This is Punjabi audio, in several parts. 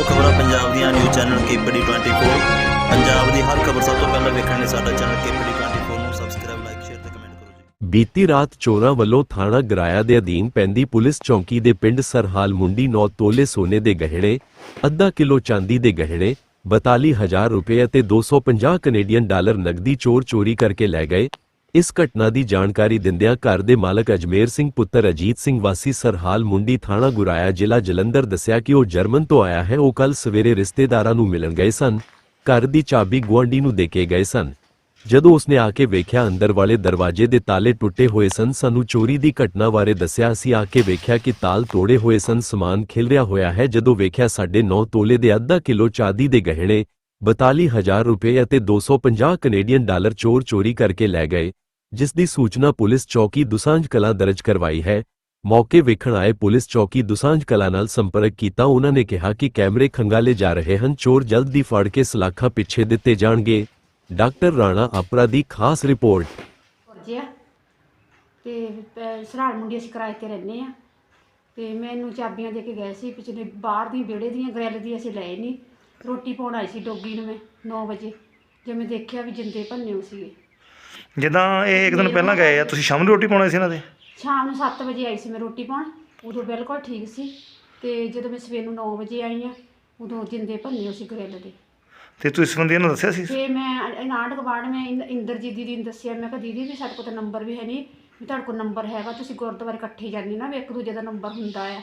ਹੋ ਖਬਰਾਂ ਪੰਜਾਬ ਦੀਆਂ ਨਿਊਜ਼ ਚੈਨਲ ਕੇਪੀਡੀ 24 ਪੰਜਾਬ ਦੀ ਹਰ ਖਬਰ ਸਭ ਤੋਂ ਪਹਿਲਾਂ ਵੇਖਣ ਲਈ ਸਾਡਾ ਚੈਨਲ ਕੇਪੀਡੀ 24 ਨੂੰ ਸਬਸਕ੍ਰਾਈਬ ਲਾਈਕ ਸ਼ੇਅਰ ਤੇ ਕਮੈਂਟ ਕਰੋ ਜੀ। ਬੀਤੀ ਰਾਤ ਚੋਰਾਂ ਵੱਲੋਂ ਥਾਣਾ ਗਰਾਇਆ ਦੇ ਅਧੀਨ ਪੈਂਦੀ ਪੁਲਿਸ ਚੌਂਕੀ ਦੇ ਪਿੰਡ ਸਰਹਾਲ ਮੁੰਡੀ 9 ਤੋਲੇ ਸੋਨੇ ਦੇ ਗਹਿਣੇ, ਅੱਧਾ ਕਿਲੋ ਚਾਂਦੀ ਦੇ ਗਹਿਣੇ 42000 ਰੁਪਏ ਅਤੇ 250 ਕੈਨੇਡੀਅਨ ਡਾਲਰ ਨਕਦੀ ਚੋਰ ਚੋਰੀ ਕਰਕੇ ਲੈ ਗਏ। ਇਸ ਘਟਨਾ ਦੀ ਜਾਣਕਾਰੀ ਦਿੰਦਿਆਂ ਘਰ ਦੇ ਮਾਲਕ ਅਜਮੇਰ ਸਿੰਘ, ਪੁੱਤਰ ਅਜੀਤ ਸਿੰਘ ਵਾਸੀ ਸਰਹਾਲ ਮੁੰਡੀ ਥਾਣਾ ਗੁਰਾਇਆ ਜ਼ਿਲ੍ਹਾ ਜਲੰਧਰ ਦੱਸਿਆ ਕਿ ਉਹ ਜਰਮਨ ਤੋਂ ਆਇਆ ਹੈ। ਉਹ ਕੱਲ ਸਵੇਰੇ ਰਿਸ਼ਤੇਦਾਰਾਂ ਨੂੰ ਮਿਲਣ ਗਏ ਸਨ। ਘਰ ਦੀ ਚਾਬੀ ਗੁਆਂਢੀ ਨੂੰ ਦੇ ਕੇ ਗਏ ਸਨ। ਜਦੋਂ ਉਸਨੇ ਆ ਕੇ ਵੇਖਿਆ, ਅੰਦਰ ਵਾਲੇ ਦਰਵਾਜ਼ੇ ਦੇ ਤਾਲੇ ਟੁੱਟੇ ਹੋਏ ਸਨ। ਸਾਨੂੰ ਚੋਰੀ ਦੀ ਘਟਨਾ ਬਾਰੇ ਦੱਸਿਆ। ਅਸੀਂ ਆ ਕੇ ਵੇਖਿਆ ਕਿ ਤਾਲ ਤੋੜੇ ਹੋਏ ਸਨ। ਸਮਾਨ ਖਿਲਰਿਆ ਹੋਇਆ ਹੈ। ਜਦੋਂ ਵੇਖਿਆ, ਸਾਡੇ 9 ਤੋਲੇ ਦੇ ਅੱਧਾ ਕਿਲੋ ਚਾਂਦੀ ਦੇ ਗਹਿਣੇ 42000 ਰੁਪਏ ਅਤੇ 250 ਕੈਨੇਡੀਅਨ ਡਾਲਰ ਚੋਰ ਚੋਰੀ ਕਰਕੇ ਲੈ ਗਏ, ਜਿਸ ਦੀ ਸੂਚਨਾ ਪੁਲਿਸ ਚੌਕੀ ਦੁਸਾਂਝ ਕਲਾਂ ਦਰਜ ਕਰਵਾਈ ਹੈ। ਮੌਕੇ ਵੇਖਣ ਆਏ ਪੁਲਿਸ ਚੌਕੀ ਦੁਸਾਂਝ ਕਲਾਂ ਨਾਲ ਸੰਪਰਕ ਕੀਤਾ ਉਹਨਾਂ ਨੇ ਕਿਹਾ ਕਿ ਕੈਮਰੇ ਖੰਗਾਲੇ ਜਾ ਰਹੇ ਹਨ, ਚੋਰ ਜਲਦ ਹੀ ਫੜ ਕੇ ਸਲਾਖਾਂ ਪਿੱਛੇ ਦਿੱਤੇ ਜਾਣਗੇ। ਡਾਕਟਰ ਰਾਣਾ ਆਪਰਾ ਦੀ ਖਾਸ ਰਿਪੋਰਟ। ਜਿਆ ਤੇ ਪ- ਸਰਾੜ ਮੁੰਡੀ ਅਸੀਂ ਕਿਰਾਏ ਤੇ ਰਹਿੰਦੇ ਆ। ਤੇ ਮੈਨੂੰ ਚਾਬੀਆਂ ਦੇ ਕੇ ਗਏ ਸੀ, ਪਿਛਲੇ ਬਾਹਰ ਦੀ ਵਿਹੜੇ ਦੀਆਂ ਗ੍ਰਿਲ ਦੀ ਅਸੀਂ ਲਏ ਨਹੀਂ ਰੋਟੀ ਪਾਉਣ ਆਈ ਸੀ ਡੋਗੀ ਨੂੰ ਮੈਂ 9 ਵਜੇ ਜੇ ਮੈਂ ਦੇਖਿਆ ਵੀ ਜਿੰਦੇ ਭੰਨੇ ਹੋ ਸੀਗੇ। ਜਿੱਦਾਂ ਇਹ ਇੱਕ ਦਿਨ ਪਹਿਲਾਂ ਗਏ ਆ ਤੁਸੀਂ ਸ਼ਾਮ ਨੂੰ ਰੋਟੀ ਪਾਉਣੀ ਸੀ ਇਹਨਾਂ ਦੇ? ਸ਼ਾਮ ਨੂੰ 7 ਵਜੇ ਆਈ ਸੀ ਮੈਂ ਰੋਟੀ ਪਾਉਣ ਉਦੋਂ ਬਿਲਕੁਲ ਠੀਕ ਸੀ ਤੇ ਜਦੋਂ ਮੈਂ ਸਵੇਰ ਨੂੰ 9 ਵਜੇ ਆਈ ਆ ਉਦੋਂ ਜਿੰਦੇ ਭੰਨੇ ਹੋ ਸੀ ਗ੍ਰਿਲ ਦੇ। ਤੇ ਤੁਸੀਂ ਇਸ ਬੰਦੇ ਨੂੰ ਦੱਸਿਆ ਸੀ? ਤੇ ਮੈਂ ਅਨਾਟ ਗਵਾੜ ਮੈਂ ਇੰਦ- ਇੰਦਰਜੀਤ ਦੀਦੀ ਨੂੰ ਦੱਸਿਆ ਮੈਂ ਕਿਹਾ ਦੀਦੀ ਵੀ ਸਾਡੇ ਕੋਲ ਤਾਂ ਨੰਬਰ ਵੀ ਹੈ ਨਹੀਂ ਵੀ ਤੁਹਾਡੇ ਕੋਲ ਨੰਬਰ ਹੈਗਾ ਤੁਸੀਂ ਗੁਰਦੁਆਰੇ ਇਕੱਠੇ ਜਾਂਦੇ ਨਾ ਵੀ ਇੱਕ ਦੂਜੇ ਦਾ ਨੰਬਰ ਹੁੰਦਾ ਆ।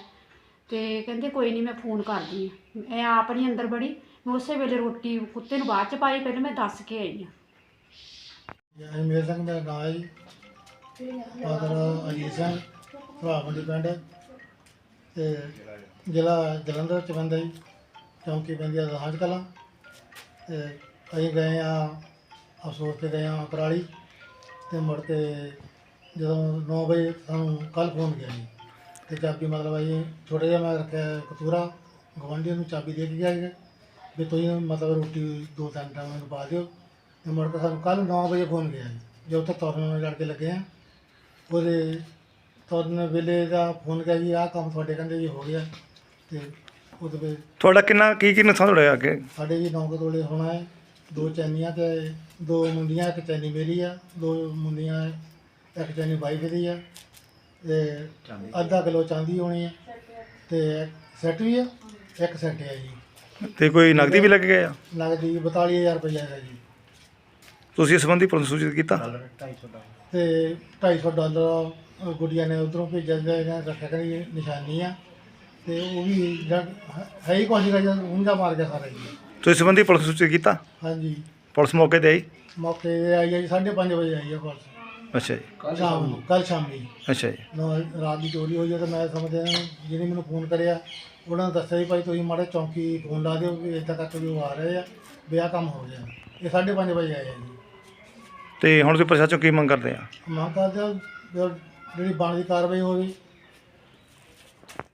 ਤੇ ਕਹਿੰਦੇ ਕੋਈ ਨਹੀਂ ਮੈਂ ਫੋਨ ਕਰਦੀ ਆ ਮੈਂ ਆਪ ਨਹੀਂ ਅੰਦਰ ਬੜੀ ਮੈਂ ਉਸੇ ਵੇਲੇ ਰੋਟੀ ਕੁੱਤੇ ਨੂੰ ਬਾਅਦ ਚ ਪਾਈ, ਪਹਿਲਾਂ ਮੈਂ ਦੱਸ ਕੇ ਆਈ ਆ ਅਜਮੇਰ ਸਿੰਘ ਮੇਰਾ ਨਾਂ ਹੈ ਜੀ। ਫਾਦਰ ਅਜੀਤ ਸਿੰਘ, ਭਰਾ ਮੰਡੀ ਪਿੰਡ। ਤੇ ਜ਼ਿਲ੍ਹਾ ਜਲੰਧਰ ਚ ਪੈਂਦਾ ਜੀ, ਚੌਂਕੀ ਪੈਂਦੀ ਆ ਰਾਜ ਕਲਾਂ। ਤੇ ਅਸੀਂ ਗਏ ਆ, ਅਫਸੋਸ ਤੇ ਗਏ ਆ ਕਰਾਲੀ ਤੇ ਮੁੜ ਕੇ ਜਦੋਂ 9 ਵਜੇ ਸਾਨੂੰ ਕੱਲ ਫੋਨ ਗਿਆ ਜੀ। ਤੇ ਚਾਬੀ ਮਤਲਬ ਅਸੀਂ ਛੋਟਾ ਜਿਹਾ ਮੈਂ ਰੱਖਿਆ ਕਤੂਰਾ ਗਵਾਂਢੀ ਨੂੰ ਚਾਬੀ ਦੇ ਕੇ ਗਿਆ ਜੀ ਵੀ ਤੁਸੀਂ ਮਤਲਬ ਰੋਟੀ ਦੋ ਤਿੰਨ ਟਾਈਮ ਮੈਨੂੰ ਪਾ ਦਿਓ। ਤੇ ਮੁੜ ਕੇ ਸਾਨੂੰ ਕੱਲ 9 ਵਜੇ ਫੋਨ ਗਿਆ ਜੀ ਜੋ ਉੱਥੇ ਤੁਰਨ ਲੜ ਕੇ ਲੱਗੇ ਆ ਉਹਦੇ ਤੁਰਨ ਵੇਲੇ ਦਾ ਫੋਨ ਗਿਆ ਜੀ ਆਹ ਕੰਮ ਤੁਹਾਡੇ ਕਹਿੰਦੇ ਜੀ ਹੋ ਗਿਆ। ਤੇ ਉਹਦੇ ਵਿੱਚ ਤੁਹਾਡਾ ਕਿੰਨਾ ਕੀ ਕੀ ਨੁਕਸਾਨ ਹੋਇਆ ਅੱਗੇ? ਸਾਡੇ ਜੀ ਨੌ ਕੁ ਤੋਲੇ ਹੋਣਾ ਹੈ ਦੋ ਚੈਨੀਆਂ ਤੇ ਦੋ ਮੁੰਡੀਆਂ ਇੱਕ ਚੈਨੀ ਮੇਰੀ ਆ ਦੋ ਮੁੰਡੀਆਂ ਇੱਕ ਚੈਨੀ ਵਾਈਫ ਦੀ ਆ। ਤੇ ਅੱਧਾ ਕਿਲੋ ਚਾਂਦੀ ਹੋਣੀ ਆ ਤੇ ਸੈੱਟ ਵੀ ਆ ਇੱਕ ਸੈੱਟ ਆ ਜੀ। ਤੇ ਕੋਈ ਨਗਦੀ ਵੀ ਲੱਗ ਗਏ ਆ? ਨਗਦੀ 42000 ਰੁਪਏ ਹੈਗਾ ਜੀ। ਤੁਸੀਂ ਇਸ ਸੰਬੰਧੀ ਪੁਲਿਸ ਨੂੰ ਸੂਚਿਤ ਕੀਤਾ? ਤੇ 250 ਡਾਲਰ ਗੁੱਡੀਆਂ ਨੇ ਉਧਰੋਂ ਭੇਜਿਆ ਜਿਹੜਾ ਰੱਖਿਆ ਕਰੀ ਨਿਸ਼ਾਨੀ ਆ। ਤੇ ਉਹ ਵੀ ਹੈ ਹੀ ਕੁਝ ਦਾ ਉਂਝਾ ਮਾਰ ਗਿਆ ਸਾਰਾ ਜੀ। ਤੁਸੀਂ ਇਸ ਸੰਬੰਧੀ ਪੁਲਿਸ ਨੂੰ ਸੂਚਿਤ ਕੀਤਾ? ਹਾਂਜੀ। ਪੁਲਿਸ ਮੌਕੇ ਤੇ ਆਈ? ਮੌਕੇ ਤੇ ਆਈ ਆ ਜੀ 5:30 ਵਜੇ ਆਈ ਆ ਪੁਲਿਸ। ਅੱਛਾ ਜੀ। ਸ਼ਾਮ ਨੂੰ ਕੱਲ ਸ਼ਾਮੀ ਅੱਛਾ ਜੀ। ਨੌ ਰਾਤ ਦੀ ਚੋਰੀ ਹੋਈ ਆ ਤਾਂ ਮੈਂ ਸਮਝਿਆ ਜਿਹਨੇ ਮੈਨੂੰ ਫੋਨ ਕਰਿਆ ਉਹਨਾਂ ਨੇ ਦੱਸਿਆ ਵੀ ਭਾਈ ਤੁਸੀਂ ਮਾੜੇ ਚੌਂਕੀ ਫੋਨ ਲਾ ਦਿਓ ਵੀ ਇੱਦਾਂ ਕਰਕੇ ਵੀ ਉਹ ਆ ਰਹੇ ਆ ਵੀ ਆਹ ਕੰਮ ਹੋ ਗਿਆ। ਇਹ 5:30 ਵਜੇ ਆਏ ਆ ਜੀ। ਤੇ ਹੁਣ ਤੁਸੀਂ ਪ੍ਰਸ਼ਾਸਨ ਕੀ ਮੰਗ ਕਰਦੇ ਆ? ਮੰਗ ਕਰਦੇ ਹਾਂ ਵੀ ਉਹ ਜਿਹੜੀ ਬਣਦੀ ਕਾਰਵਾਈ ਹੋਵੇ